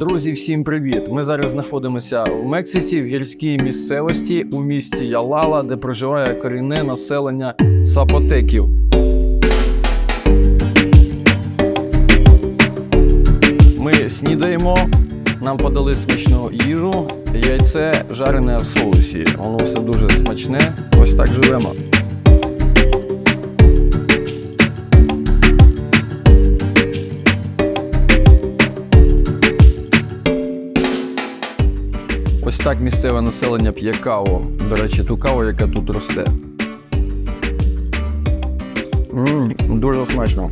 Друзі, всім привіт! Ми зараз знаходимося в Мексиці в гірській місцевості у місті Ялала, де проживає корінне населення сапотеків. Ми снідаємо, нам подали смачну їжу, яйце жарене в соусі. Воно все дуже смачне. Ось так живемо. Так місцеве населення п'є каву. До речі, ту каву, яка тут росте. М, дуже смачно.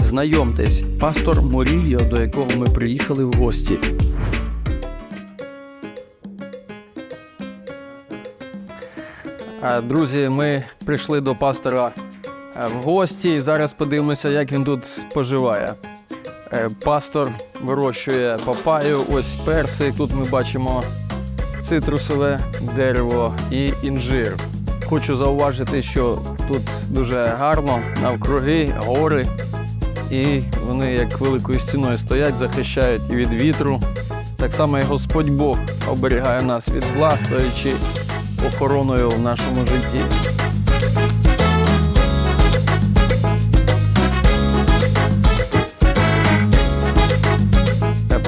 Знайомтесь, пастор Морільо, до якого ми приїхали в гості. Друзі, ми прийшли до пастора е, в гості і зараз подивимося, як він тут споживає. Е, Пастор вирощує папаю, ось персик. Тут ми бачимо цитрусове дерево і інжир. Хочу зауважити, що тут дуже гарно, навкруги гори, і вони як великою стіною стоять, захищають і від вітру. Так само і Господь Бог оберігає нас від зла, стоячи охороною в нашому житті.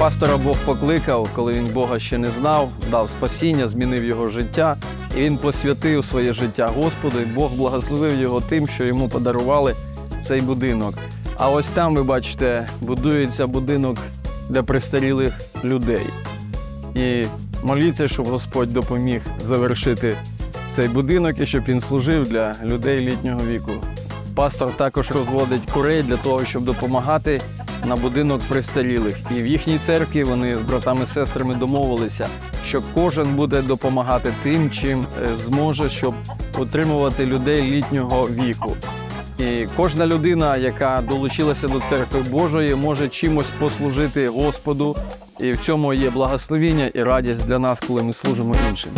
Пастора Бог покликав, коли він Бога ще не знав, дав спасіння, змінив його життя, і він посвятив своє життя Господу, і Бог благословив його тим, що йому подарували цей будинок. А ось там, ви бачите, будується будинок для престарілих людей. І моліться, щоб Господь допоміг завершити цей будинок і щоб він служив для людей літнього віку. Пастор також розводить курей для того, щоб допомагати на будинок престарілих. І в їхній церкві вони з братами сестрами домовилися, що кожен буде допомагати тим, чим е, зможе, щоб утримувати людей літнього віку. І кожна людина, яка долучилася до церкви Божої, може чимось послужити Господу. І в цьому є благословіння і радість для нас, коли ми служимо іншим.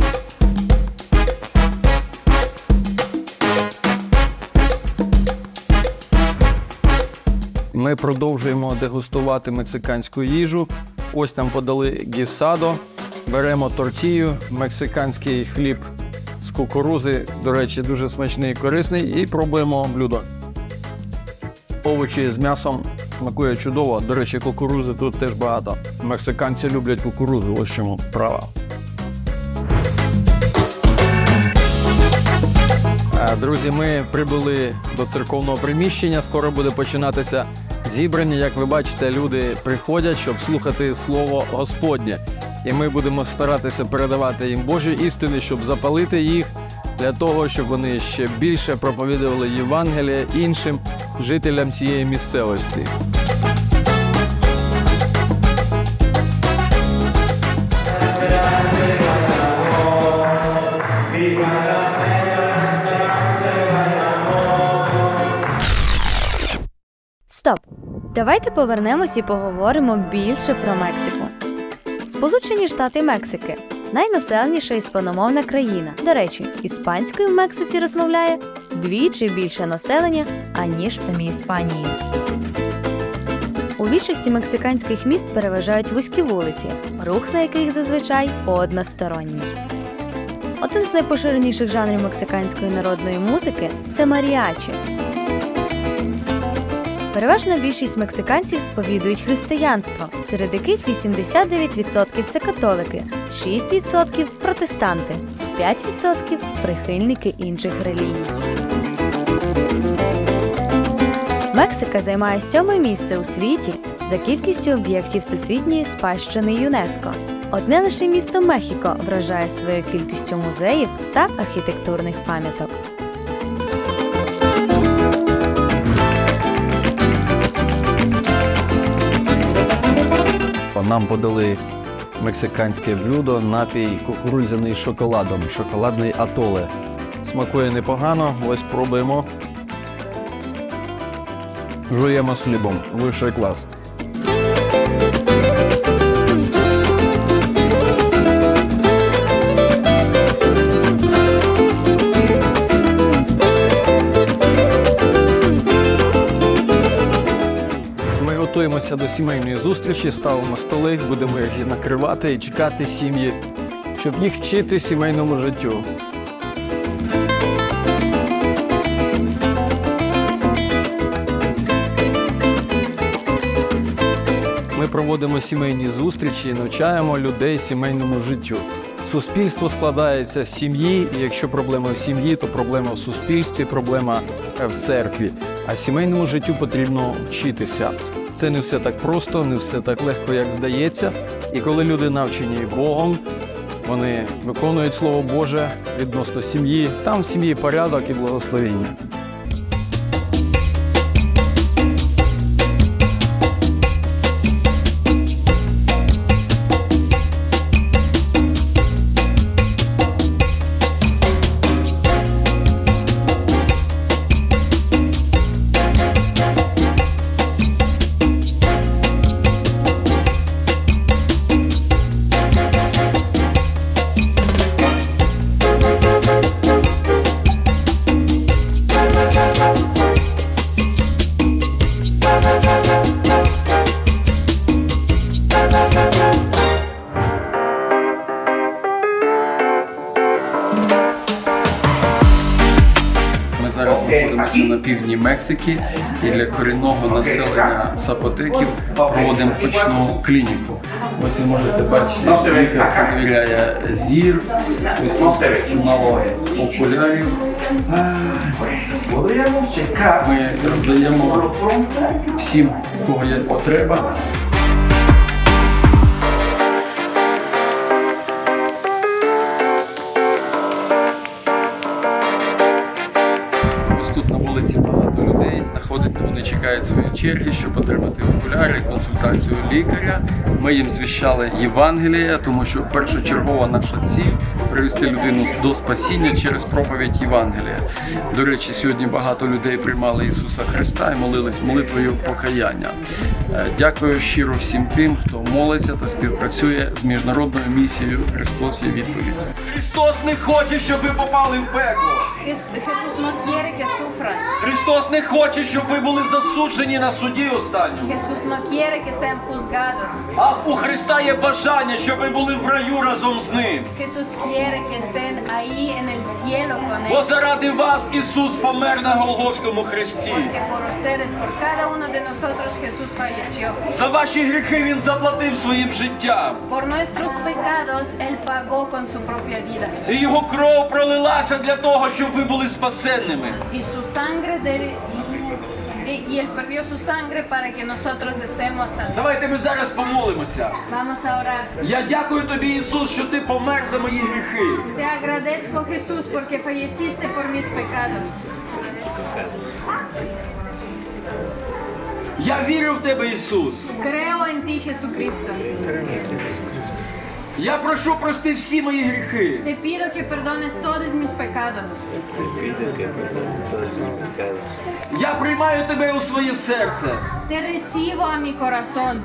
Ми продовжуємо дегустувати мексиканську їжу. Ось там подали гісадо. Беремо тортію, мексиканський хліб з кукурузи. До речі, дуже смачний і корисний. І пробуємо блюдо. Овочі з м'ясом смакує чудово. До речі, кукурузи тут теж багато. Мексиканці люблять кукурузу, ось чому права. Е, Друзі, ми прибули до церковного приміщення. Скоро буде починатися зібрання. Як ви бачите, люди приходять, щоб слухати слово Господнє. І ми будемо старатися передавати їм Божі істини, щоб запалити їх для того, щоб вони ще більше проповідували Євангеліє іншим жителям цієї місцевості. Стоп! Давайте повернемось і поговоримо більше про Мексику. Сполучені Штати Мексики найнаселеніша іспаномовна країна. До речі, іспанською в Мексиці розмовляє вдвічі більше населення, аніж в самій Іспанії. У більшості мексиканських міст переважають вузькі вулиці, рух на яких зазвичай односторонній. Один з найпоширеніших жанрів мексиканської народної музики це маріачі. Переважна більшість мексиканців сповідують християнство, серед яких 89% це католики, 6% протестанти, 5% прихильники інших релігій. Мексика займає сьоме місце у світі за кількістю об'єктів всесвітньої спадщини ЮНЕСКО. Одне лише місто Мехіко вражає своєю кількістю музеїв та архітектурних пам'яток. Нам подали мексиканське блюдо, напій кукурудзяний шоколадом, шоколадний атоле. Смакує непогано, ось пробуємо. Жуємо з хлібом. Вищий клас. Готуємося до сімейної зустрічі, ставимо столи, будемо їх накривати і чекати сім'ї, щоб їх вчити сімейному життю. Ми проводимо сімейні зустрічі і навчаємо людей сімейному життю. Суспільство складається з сім'ї, і якщо проблема в сім'ї, то проблема в суспільстві, проблема е, в церкві. А сімейному життю потрібно вчитися. Це не все так просто, не все так легко, як здається. І коли люди навчені Богом, вони виконують Слово Боже відносно сім'ї, там в сім'ї порядок і благословення. Півдні Мексики і для корінного населення сапотеків проводимо очну клініку. Ось ви можете бачити, лікар перевіряє зір, ось тут окулярів. Ми роздаємо всім, кого є потреба. Черги, щоб отримати окуляри, консультацію лікаря. Ми їм звіщали Євангелія, тому що першочергова наша ціль привести людину до спасіння через проповідь Євангелія. До речі, сьогодні багато людей приймали Ісуса Христа і молились молитвою покаяння. Е, Дякую щиро всім тим, хто молиться та співпрацює з міжнародною місією Христос є відповідь. Христос не хоче, щоб ви попали в пекло. Jesús no quiere. Христос не хоче, щоб ви були засуджені на суді останньому. Jesús no quiere que sean. А у Христа є бажання, щоб ви були в раю разом з ним. Quiere que estén ahí en el cielo con Бо заради вас Ісус помер на Голгофському хресті. Porque por ustedes, por cada uno de nosotros, Jesús falleció. За ваші гріхи Він заплатив своїм життям. Por nuestros pecados, Él pagó con su propia vida. І його кров пролилася для того, щоб ви були спасенними. Y su sangre, de- y- Él perdió su sangre para que nosotros estemos salvos. Давайте ми зараз помолимося. Vamos a orar. Я дякую тобі, Ісус, що ти помер за мої гріхи. Te agradezco, Jesús, porque falleciste por mis pecados. Я вірю в тебе, Ісус. Creo en ti, Jesucristo. Я прошу прости всі мої гріхи. Te pido que perdones todos mis pecados. Я приймаю тебе у своє серце, Te recibo a mi corazón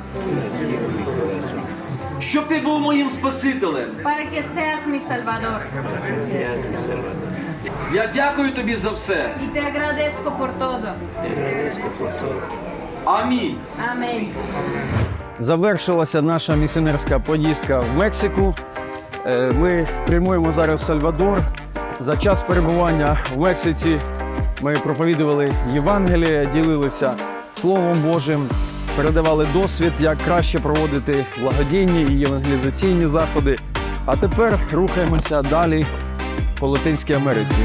щоб ти був моїм Спасителем. para que seas mi Salvador. Я дякую тобі за все. Y te agradezco por todo. Амінь. Amén. Завершилася наша місіонерська поїздка в Мексику. Е, Ми прямуємо зараз в Сальвадор. За час перебування в Мексиці ми проповідували Євангеліє, ділилися Словом Божим, передавали досвід, як краще проводити благодійні і євангелізаційні заходи. А тепер рухаємося далі по Латинській Америці.